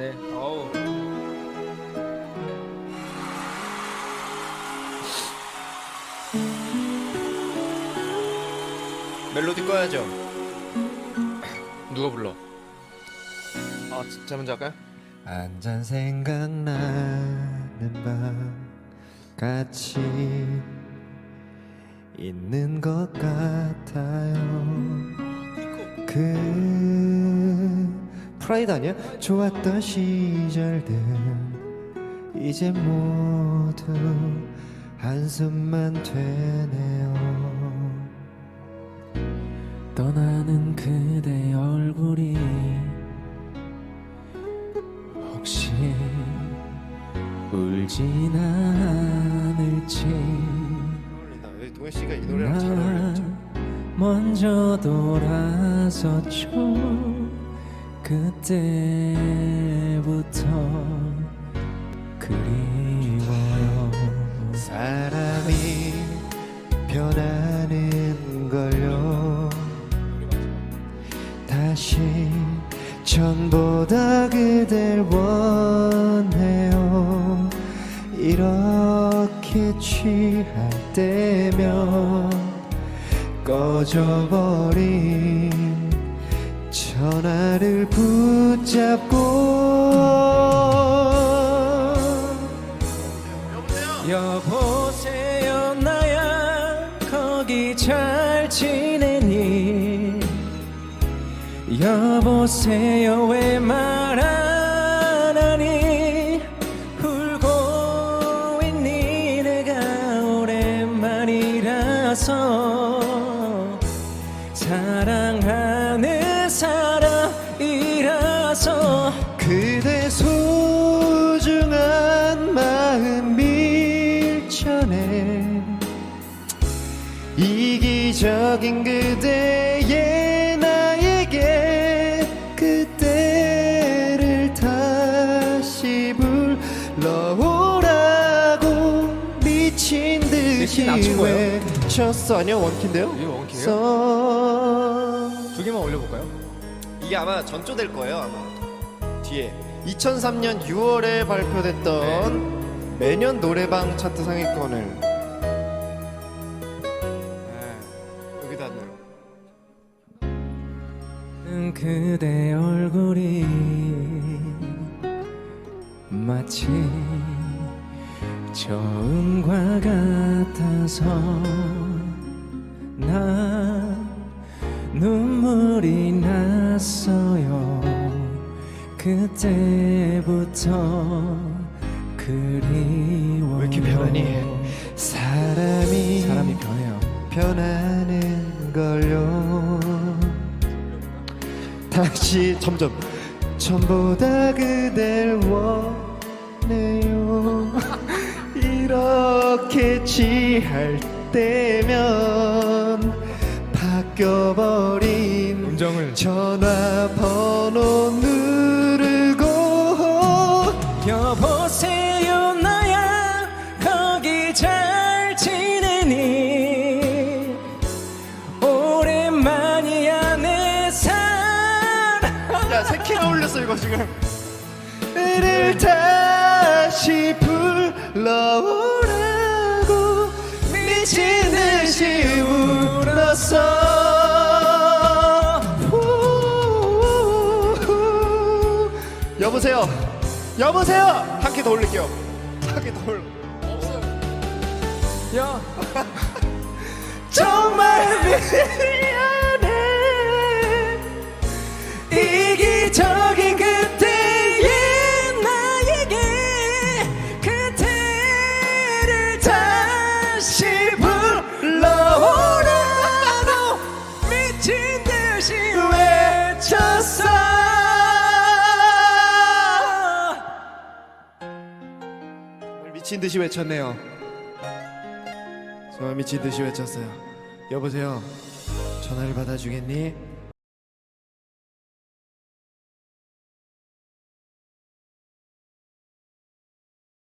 네. 어우. 멜로디 꺼야죠. 누가 불러? 아, 자 먼저 할까요? 한 잔 생각나는 밤 같이 있는 것 같아요 그 프라이드 아니야? 좋았던 시절들 이제 모두 한숨만 되네요 떠나는 그대 얼굴이 혹시 울진 않을지. 여기 동현 씨가 이 노래랑 잘 어울렸죠. 나 먼저 돌아섰죠 그때부터 그리워요. 사람이 변하는 걸요. 다시 전보다 그댈 원해요. 이렇게 취할 때면 꺼져버린 전화를 붙잡고 여보세요 나야 거기 잘 지내니? 여보세요 왜 말 안 하니? 울고 있니? 내가 오랜만이라서 사랑하는 사람 이라서 그대 소중한 마음 밀쳐내 이기적인 그대의 나에게 그때를 다시 불러오라고 미친 듯이 낮춘 거예요? 외쳤어 아니요 원키인데요? 이거 원키예요? 써두 개만 올려볼까요? 이게 아마 전조될 거예요, 아마. 뒤에 2003년 6월에 발표됐던 매년 노래방 차트 상위권을 네, 여기다 넣어요. 그대 얼굴이 마치 처음과 같아서 나 눈물이 났어요. 그때부터 그리워. 왜 이렇게 변하니? 사람이 사람이 변해요. 변하는 걸요. 다시 점점 전보다 그댈 원해요. 이렇게 취할 때면 바뀌어버 린 음정을 전화번호 누르고 여보세요 나야. 거기 잘 지내니? 오랜만이야 내 사랑. 야, 세 키나 올렸어 이거 지금. 를 다시 불러오라고 미친 듯이 울 여보세요. 여보세요. 한키더 올릴게요. 한키더 올려. 야 정말 미안해 이기적 미친 듯이 외쳤네요. 정말 미친 듯이 외쳤어요. 여보세요. 전화를 받아주겠니?